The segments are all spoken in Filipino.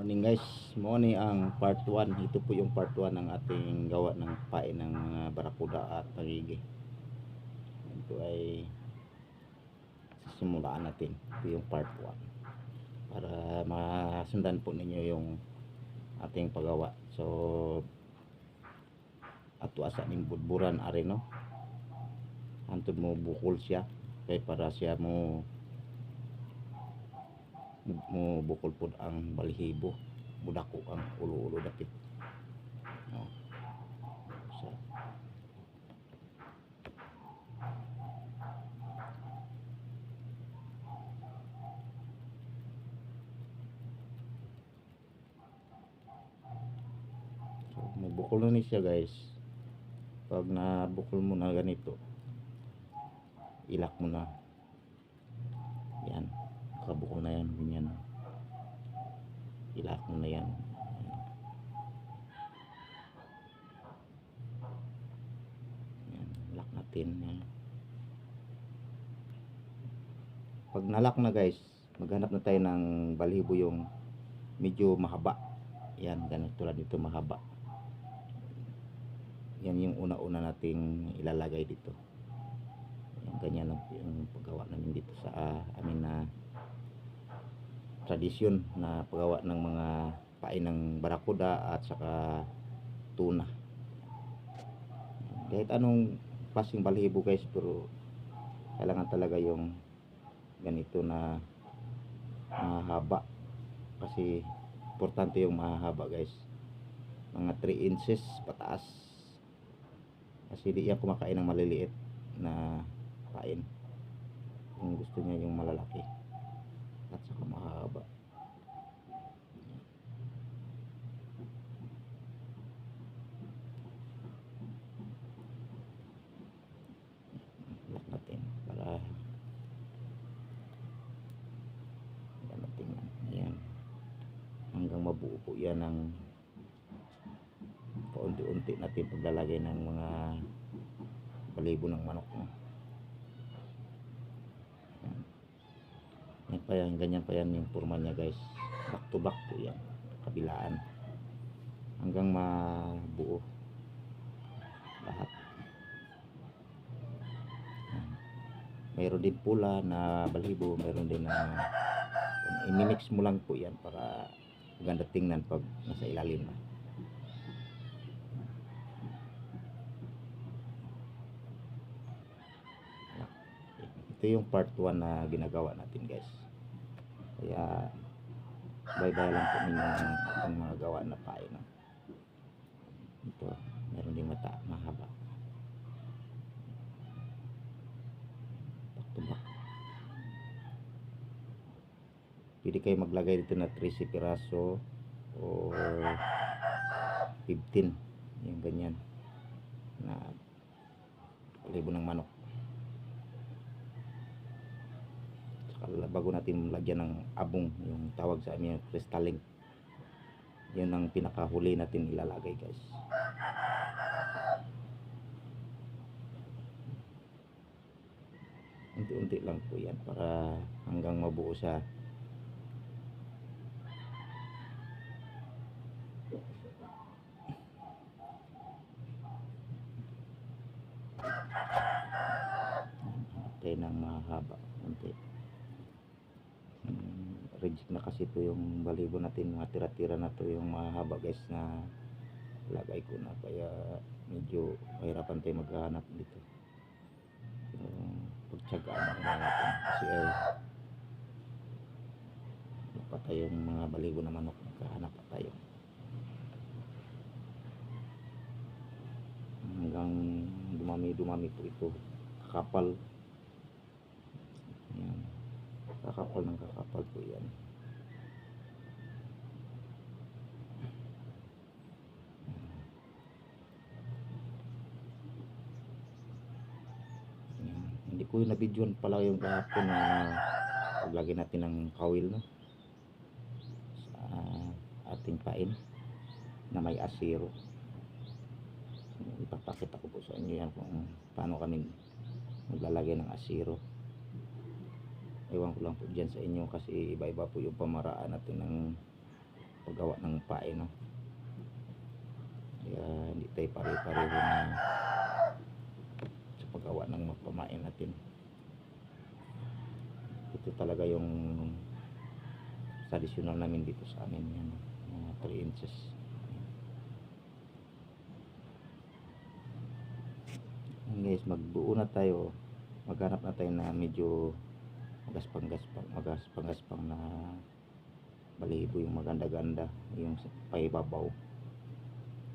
Morning guys, morning ang part 1. Ito po yung part 1 ng ating gawa ng pain ng mga barakuda at pagigi. Ito ay simulaan natin. Ito yung part 1. Para masundan po ninyo yung ating paggawa. So, ato asa ning budburan ari no. Mo bukol siya kay para siya mo mo bukol pod ang balihibo budako ang ulo-ulo dapit. No. so, mubukol na ni siya guys. Pag nabukol mo na ganito ilak mo na. Yan kabukol na yan ganyan ilak mo na yan. Yan lock natin yan. pag nalock na guys maghanap na tayo ng balibo yung medyo mahaba. Yan ganito tulad dito mahaba. Yan yung una-una nating ilalagay dito. Yan ganyan lang po yung paggawa namin dito sa ah, amin na tradisyon na paggawa ng mga pain ng barakuda at saka tuna. Kahit anong klaseng balahibo guys pero kailangan talaga yung ganito na mahaba. Kasi importante yung mahaba guys. Mga 3 inches pataas. Kasi di yan kumakain ng maliliit na pain kung gusto niya yung malalaki at saka mahaba lock para yan natin yan hanggang mabuo yan ng paunti-unti natin paglalagay ng mga balibo ng manok no? Yan pa yan, ganyan pa yan yung forma niya guys. Back to back po yan. Kabilaan. Hanggang mabuo. Lahat. Mayroon din pula na balibo. Mayroon din na imimix mo lang po yan para maganda tingnan pag nasa ilalim na. Ito yung part 1 na ginagawa natin guys. Kaya bye bye lang po ninyo ang, mga gawa na pae no? ito meron din mata mahaba. Back pwede kayo maglagay dito na 13 piraso or 15 yung ganyan. Na libo ng manok Saka bago natin lagyan ng abong yung tawag sa amin yung crystalline yan ang pinakahuli natin ilalagay guys. Unti-unti lang po yan para hanggang mabuo siya. Tayo ng mahaba. Mm, reject na kasi ito yung balibo natin mga tira-tira na to yung mahaba guys na lagay ko na. Kaya medyo mahirapan tayo maghahanap dito. Yung pagtsagaan na natin. Kasi ay pa tayong mga balibo na manok maghahanap pa tayo. Hanggang dumami dumami po ito. Kakapal. yan kakapal ng kakapal po yan. Hindi ko na videoan pala yung kahapon na paglagay natin ng kawil no? Sa ating pain na may asiro ipapakita ko po sa inyo yan kung paano kami maglalagay ng asiro ewan ko lang po dyan sa inyo kasi iba iba po yung pamaraan natin ng pag paggawa ng pae no? Kaya hindi tayo pare-pareho na sa paggawa ng pamain natin. Ito talaga yung traditional namin dito sa amin yan mga 3 inches. Yan guys magbuo na tayo. Maghanap na tayo na medyo magaspang-gaspang magaspang-gaspang na balibo yung maganda-ganda yung paibabaw.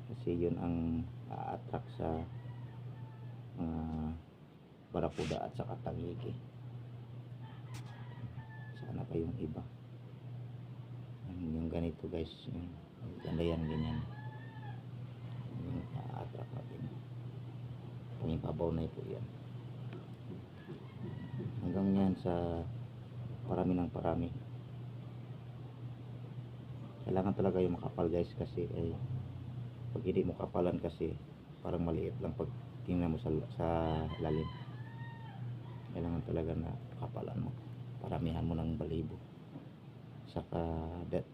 Kasi yun ang a-attract sa mga barakuda at saka tangigi. Sana pa yung iba yung ganito guys yung ganda yan ganyan. Yung a-attract natin. Pangibabaw na ito yan hanggang yan sa parami ng parami. Kailangan talaga yung makapal guys kasi ay pag hindi mo kapalan kasi parang maliit lang pag tingnan mo sa, sa lalim. Kailangan talaga na kapalan mo. Paramihan mo ng balibo. Saka that,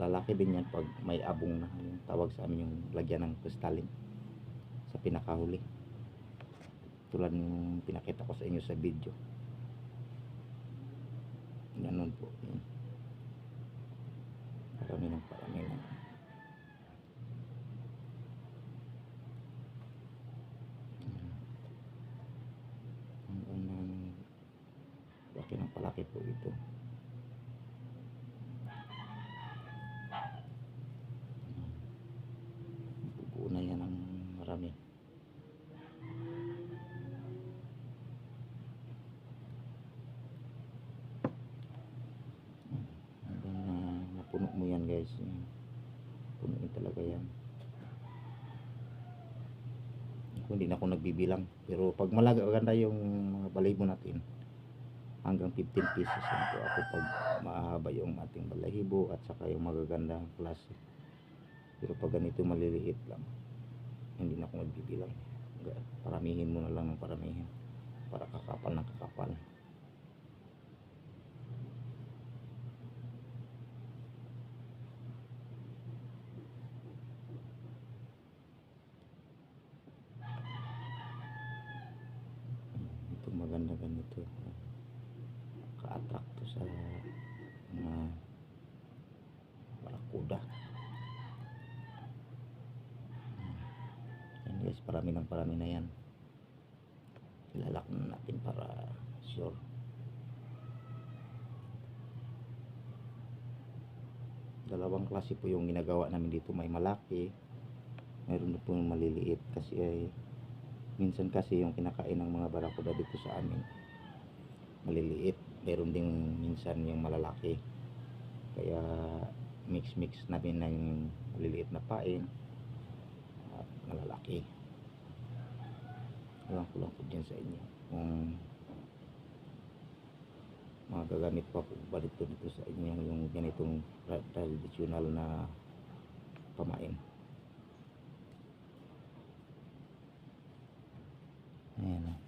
lalaki din yan pag may abong na. Yung tawag sa amin yung lagyan ng kristalin sa pinakahuli. Tulad ng pinakita ko sa inyo sa video ganun po. Parami ng parami ng hanggang ng laki ng palaki po ito bubuo na yan ng marami hanggang na mapuno mo yan guys. Yan. talaga yan. Ako, hindi na ako nagbibilang. Pero pag malaga maganda yung mga balahibo natin hanggang 15 pieces lang po ako pag mahaba yung ating balahibo at saka yung magaganda klase. Pero pag ganito maliliit lang hindi na ako magbibilang Ga- paramihin mo na lang ng paramihin. Para kakapal ng kakapal ito maganda ganito ka-attract to sa mga barakuda yan guys parami ng parami na yan. Ilalak na natin para sure. Dalawang klase po yung ginagawa namin dito. May malaki din po yung maliliit. Kasi ay minsan kasi yung kinakain ng mga barakuda dito sa amin maliliit meron ding minsan yung malalaki. Kaya mix mix namin ng maliliit na pain at malalaki. Ewan ko lang po dyan sa inyo. Kung mga gagamit pa po ba dito dito sa inyo yung ganitong tra- traditional na pamain. Ayan o